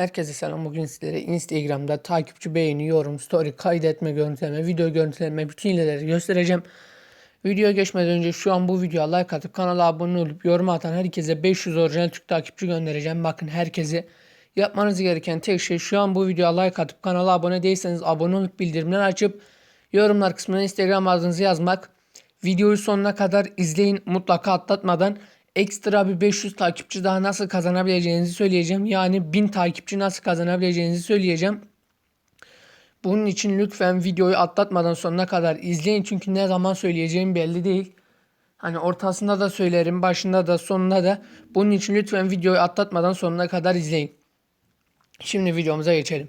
Herkese selam. Bugün sizlere Instagram'da takipçi beğeni, yorum, story, kaydetme, görüntüleme, video görüntüleme bütün hileleri göstereceğim. Videoya geçmeden önce şu an bu videoya like atıp kanala abone olup yorum atan herkese 500 orijinal Türk takipçi göndereceğim. Bakın herkese yapmanız gereken tek şey şu an bu videoya like atıp kanala abone değilseniz abone olup bildirimleri açıp yorumlar kısmına Instagram adınızı yazmak. Videoyu sonuna kadar izleyin mutlaka atlatmadan ekstra bir 500 takipçi daha nasıl kazanabileceğinizi söyleyeceğim. Yani 1000 takipçi nasıl kazanabileceğinizi söyleyeceğim. Bunun için lütfen videoyu atlatmadan sonuna kadar izleyin. Çünkü ne zaman söyleyeceğim belli değil. Hani ortasında da söylerim, başında da sonunda da. Bunun için lütfen videoyu atlatmadan sonuna kadar izleyin. Şimdi videomuza geçelim.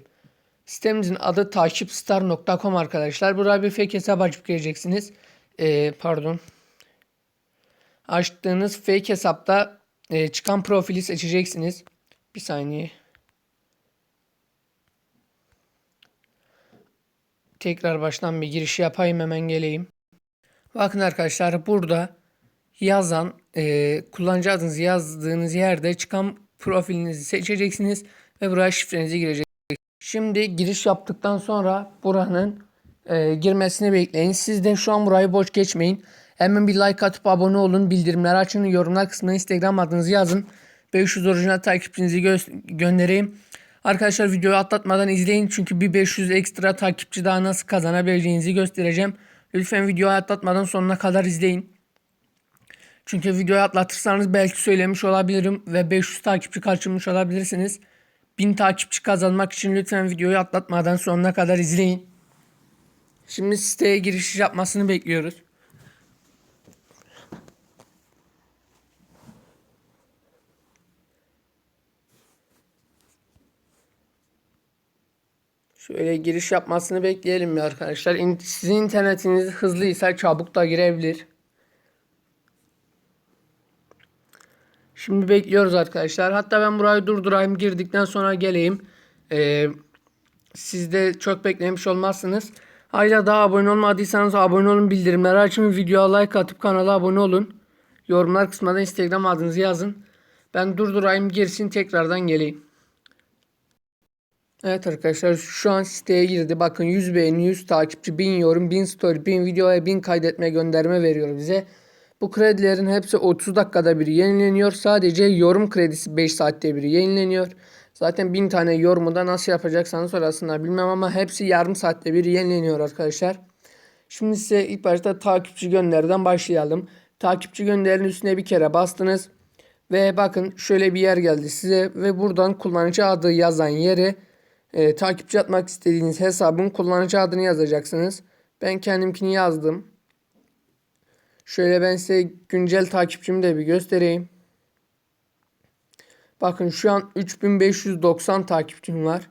Sitemizin adı takipstar.com arkadaşlar. Buraya bir fake hesap açıp gireceksiniz. Ee, pardon. Açtığınız fake hesapta e, çıkan profili seçeceksiniz. Bir saniye. Tekrar baştan bir giriş yapayım hemen geleyim. Bakın arkadaşlar burada yazan e, kullanıcı adınızı yazdığınız yerde çıkan profilinizi seçeceksiniz ve buraya şifrenizi gireceksiniz. Şimdi giriş yaptıktan sonra buranın e, girmesini bekleyin. Siz de şu an burayı boş geçmeyin. Hemen bir like atıp abone olun. Bildirimleri açın. Yorumlar kısmına Instagram adınızı yazın. 500 orijinal takipçinizi gö- göndereyim. Arkadaşlar videoyu atlatmadan izleyin. Çünkü bir 500 ekstra takipçi daha nasıl kazanabileceğinizi göstereceğim. Lütfen videoyu atlatmadan sonuna kadar izleyin. Çünkü videoyu atlatırsanız belki söylemiş olabilirim ve 500 takipçi kaçırmış olabilirsiniz. 1000 takipçi kazanmak için lütfen videoyu atlatmadan sonuna kadar izleyin. Şimdi siteye giriş yapmasını bekliyoruz. Şöyle giriş yapmasını bekleyelim ya arkadaşlar. İn- Sizin internetiniz hızlıysa çabuk da girebilir. Şimdi bekliyoruz arkadaşlar. Hatta ben burayı durdurayım girdikten sonra geleyim. Ee, siz de çok beklemiş olmazsınız. Hala daha abone olmadıysanız abone olun bildirimleri açın. Videoya like atıp kanala abone olun. Yorumlar kısmına Instagram adınızı yazın. Ben durdurayım girsin tekrardan geleyim. Evet arkadaşlar şu an siteye girdi. Bakın 100 beğeni, 100 takipçi, 1000 yorum, 1000 story, 1000 video ve 1000 kaydetme gönderme veriyor bize. Bu kredilerin hepsi 30 dakikada bir yenileniyor. Sadece yorum kredisi 5 saatte bir yenileniyor. Zaten 1000 tane yorumu da nasıl yapacaksanız sonrasında bilmem ama hepsi yarım saatte bir yenileniyor arkadaşlar. Şimdi size ilk başta takipçi gönderden başlayalım. Takipçi gönderin üstüne bir kere bastınız. Ve bakın şöyle bir yer geldi size ve buradan kullanıcı adı yazan yere e, takipçi atmak istediğiniz hesabın kullanıcı adını yazacaksınız. Ben kendimkini yazdım. Şöyle ben size güncel takipçimi de bir göstereyim. Bakın şu an 3590 takipçim var.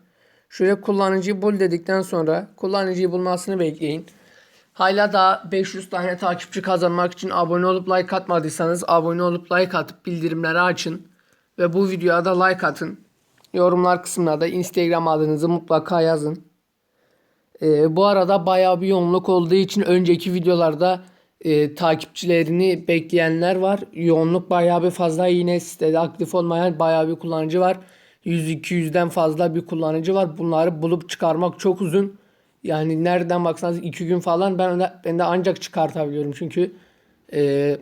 Şöyle kullanıcıyı bul dedikten sonra kullanıcıyı bulmasını bekleyin. Hala da 500 tane takipçi kazanmak için abone olup like atmadıysanız abone olup like atıp bildirimleri açın. Ve bu videoya da like atın. Yorumlar kısmına da Instagram adınızı mutlaka yazın. Ee, bu arada bayağı bir yoğunluk olduğu için önceki videolarda e, takipçilerini bekleyenler var. Yoğunluk bayağı bir fazla yine sitede aktif olmayan bayağı bir kullanıcı var. 100-200'den fazla bir kullanıcı var. Bunları bulup çıkarmak çok uzun. Yani nereden baksanız 2 gün falan ben de, ben de ancak çıkartabiliyorum. Çünkü e,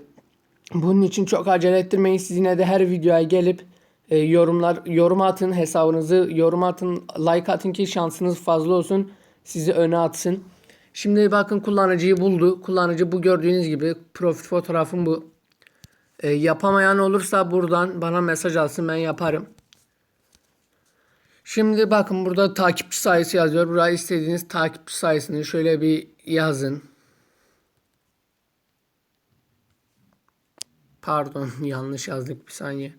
bunun için çok acele ettirmeyin. Siz yine de her videoya gelip e, yorumlar yorum atın hesabınızı yorum atın like atın ki şansınız fazla olsun sizi öne atsın. Şimdi bakın kullanıcıyı buldu. Kullanıcı bu gördüğünüz gibi profil fotoğrafım bu. E, yapamayan olursa buradan bana mesaj alsın ben yaparım. Şimdi bakın burada takipçi sayısı yazıyor. Buraya istediğiniz takipçi sayısını şöyle bir yazın. Pardon yanlış yazdık bir saniye.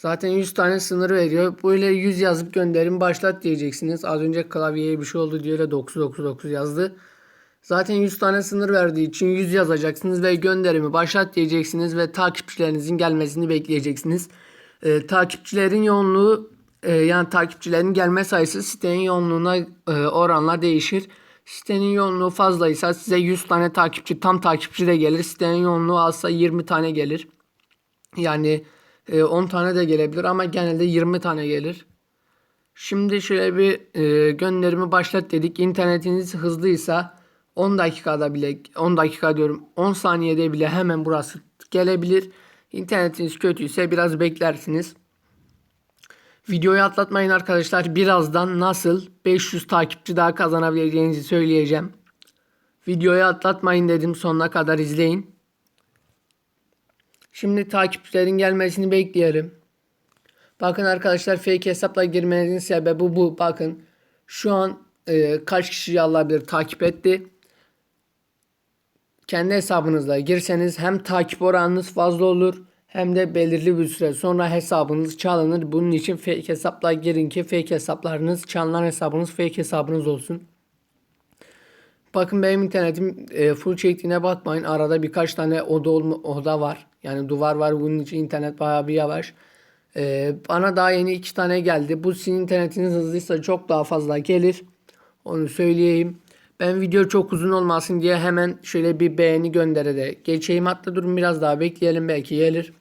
Zaten 100 tane sınır veriyor. Böyle 100 yazıp gönderim başlat diyeceksiniz. Az önce klavyeye bir şey oldu diye de 999 yazdı. Zaten 100 tane sınır verdiği için 100 yazacaksınız ve gönderimi başlat diyeceksiniz ve takipçilerinizin gelmesini bekleyeceksiniz. Ee, takipçilerin yoğunluğu e, yani takipçilerin gelme sayısı sitenin yoğunluğuna e, oranla değişir. Sitenin yoğunluğu fazlaysa size 100 tane takipçi tam takipçi de gelir. Sitenin yoğunluğu azsa 20 tane gelir. Yani e, 10 tane de gelebilir ama genelde 20 tane gelir. Şimdi şöyle bir e, gönderimi başlat dedik. İnternetiniz hızlıysa 10 dakikada bile 10 dakika diyorum 10 saniyede bile hemen burası gelebilir. İnternetiniz kötüyse biraz beklersiniz. Videoyu atlatmayın arkadaşlar. Birazdan nasıl 500 takipçi daha kazanabileceğinizi söyleyeceğim. Videoyu atlatmayın dedim sonuna kadar izleyin. Şimdi takipçilerin gelmesini bekleyelim. Bakın arkadaşlar fake hesapla girmenizin sebebi bu. Bakın şu an e, kaç kişi alabilir takip etti. Kendi hesabınızla girseniz hem takip oranınız fazla olur hem de belirli bir süre sonra hesabınız çalınır. Bunun için fake hesapla girin ki fake hesaplarınız çalınan hesabınız fake hesabınız olsun. Bakın benim internetim e, full çektiğine bakmayın. Arada birkaç tane oda oda var. Yani duvar var. Bunun için internet bayağı bir yavaş. E, bana daha yeni iki tane geldi. Bu sizin internetiniz hızlıysa çok daha fazla gelir. Onu söyleyeyim. Ben video çok uzun olmasın diye hemen şöyle bir beğeni göndererek geçeyim. Hatta durun biraz daha bekleyelim belki gelir.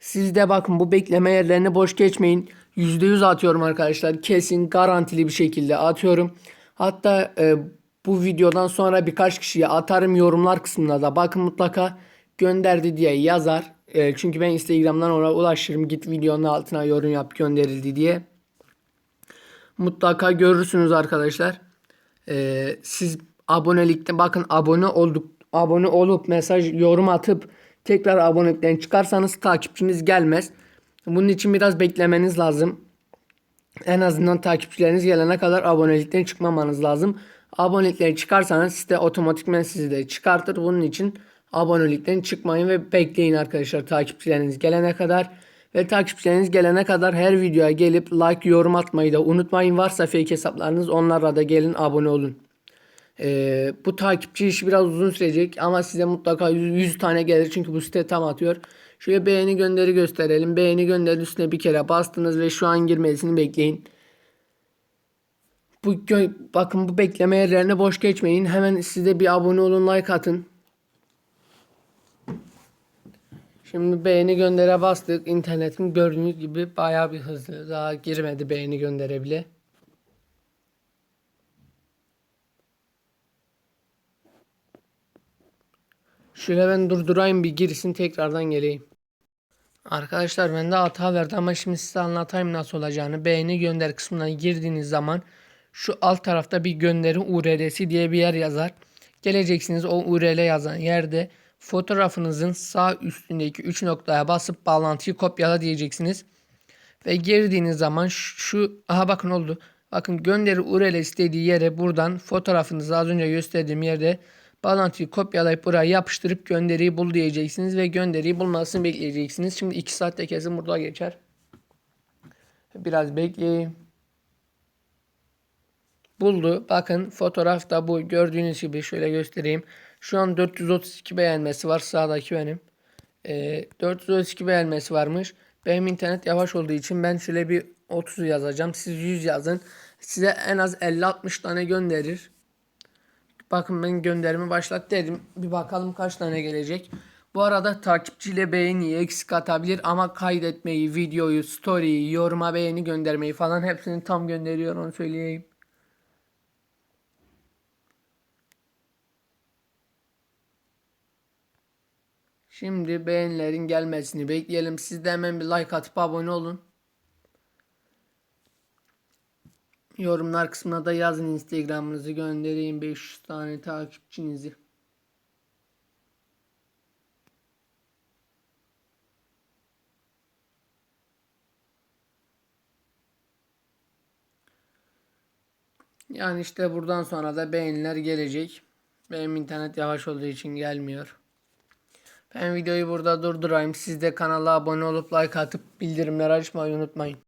Siz de bakın bu bekleme yerlerini boş geçmeyin. %100 atıyorum arkadaşlar. Kesin garantili bir şekilde atıyorum. Hatta e, bu videodan sonra birkaç kişiye atarım yorumlar kısmına da. Bakın mutlaka gönderdi diye yazar. E, çünkü ben Instagram'dan ona ulaşırım. Git videonun altına yorum yap gönderildi diye. Mutlaka görürsünüz arkadaşlar. E, siz abonelikte bakın abone olduk abone olup mesaj yorum atıp tekrar abonelikten çıkarsanız takipçiniz gelmez. Bunun için biraz beklemeniz lazım. En azından takipçileriniz gelene kadar abonelikten çıkmamanız lazım. Abonelikten çıkarsanız site otomatikmen sizi de çıkartır. Bunun için abonelikten çıkmayın ve bekleyin arkadaşlar takipçileriniz gelene kadar. Ve takipçileriniz gelene kadar her videoya gelip like, yorum atmayı da unutmayın. Varsa fake hesaplarınız onlarla da gelin abone olun. Ee, bu takipçi işi biraz uzun sürecek ama size mutlaka 100, 100 tane gelir çünkü bu site tam atıyor. Şöyle beğeni gönderi gösterelim. Beğeni gönderi üstüne bir kere bastınız ve şu an girmesini bekleyin. Bu bakın bu bekleme yerlerine boş geçmeyin. Hemen size bir abone olun, like atın. Şimdi beğeni göndere bastık. İnternetin gördüğünüz gibi bayağı bir hızlı. Daha girmedi beğeni göndere bile. Şöyle ben durdurayım bir girsin tekrardan geleyim. Arkadaşlar bende hata verdi ama şimdi size anlatayım nasıl olacağını. Beğeni gönder kısmına girdiğiniz zaman şu alt tarafta bir gönderi URL'si diye bir yer yazar. Geleceksiniz o URL yazan yerde fotoğrafınızın sağ üstündeki 3 noktaya basıp bağlantıyı kopyala diyeceksiniz. Ve girdiğiniz zaman şu aha bakın oldu. Bakın gönderi URL'si dediği yere buradan fotoğrafınızı az önce gösterdiğim yerde Bağlantıyı kopyalayıp buraya yapıştırıp gönderiyi bul diyeceksiniz ve gönderiyi bulmasını bekleyeceksiniz. Şimdi 2 saatte kesin burada geçer. Biraz bekleyeyim. Buldu. Bakın fotoğrafta bu. Gördüğünüz gibi şöyle göstereyim. Şu an 432 beğenmesi var. Sağdaki benim. Ee, 432 beğenmesi varmış. Benim internet yavaş olduğu için ben şöyle bir 30 yazacağım. Siz 100 yazın. Size en az 50-60 tane gönderir. Bakın ben gönderimi başlat dedim. Bir bakalım kaç tane gelecek. Bu arada takipçiyle beğeni eksik atabilir ama kaydetmeyi, videoyu, story'yi, yoruma beğeni göndermeyi falan hepsini tam gönderiyor onu söyleyeyim. Şimdi beğenilerin gelmesini bekleyelim. Siz de hemen bir like atıp abone olun. Yorumlar kısmına da yazın Instagram'ınızı göndereyim 500 tane takipçinizi. Yani işte buradan sonra da beğeniler gelecek. Benim internet yavaş olduğu için gelmiyor. Ben videoyu burada durdurayım. Siz de kanala abone olup like atıp bildirimleri açmayı unutmayın.